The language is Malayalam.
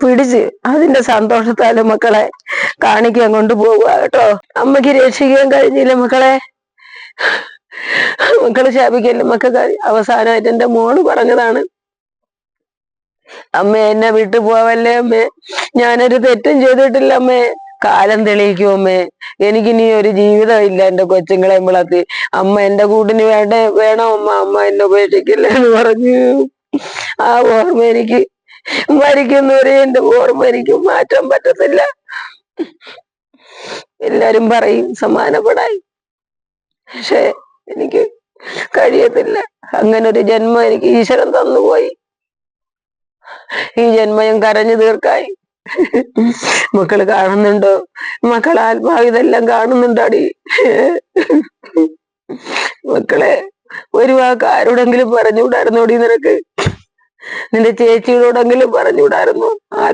പിടിച്ച് അതിന്റെ സന്തോഷത്താൽ മക്കളെ കാണിക്കാൻ കൊണ്ടുപോകുക കേട്ടോ. അമ്മയ്ക്ക് രക്ഷിക്കാൻ കഴിഞ്ഞില്ല മക്കളെ? മക്കൾ ശാപിക്കല്ലേ? മക്കൾ അവസാനമായിട്ട് എന്റെ മോൾ പറഞ്ഞതാണ്. അമ്മ എന്നെ വിട്ടു പോവല്ലേ അമ്മേ? ഞാനൊരു തെറ്റും ചെയ്തിട്ടില്ല അമ്മേ. കാലം തെളിയിക്കും അമ്മേ. എനിക്കിനി ഒരു ജീവിതം ഇല്ല എന്റെ കൊച്ചുങ്ങളെ വളർത്തി. അമ്മ എന്റെ കൂട്ടിന് വേണ്ട വേണം അമ്മ. അമ്മ എന്നെ ഉപേക്ഷിക്കില്ല എന്ന് പറഞ്ഞു. ആ ഓർമ്മ എനിക്ക് മരിക്കുന്നവരെ എന്റെ ഓർമ്മ മാറ്റാൻ പറ്റത്തില്ല. എല്ലാരും പറയും സമാനപ്പെടായി. പക്ഷെ എനിക്ക് കഴിയത്തില്ല. അങ്ങനെ ഒരു ജന്മം എനിക്ക് ഈശ്വരൻ തന്നുപോയി. ഈ ജന്മം കരഞ്ഞു തീർക്കായി. മക്കൾ കാണുന്നുണ്ടോ? മക്കൾ ആത്മാവ് ഇതെല്ലാം കാണുന്നുണ്ടാടി? മക്കളെ ഒരു വാക്ക് ആരോടെങ്കിലും പറഞ്ഞുകൂടായിരുന്നോടി നിനക്ക്? നിന്റെ ചേച്ചിയോടെങ്കിലും പറഞ്ഞുകൂടായിരുന്നു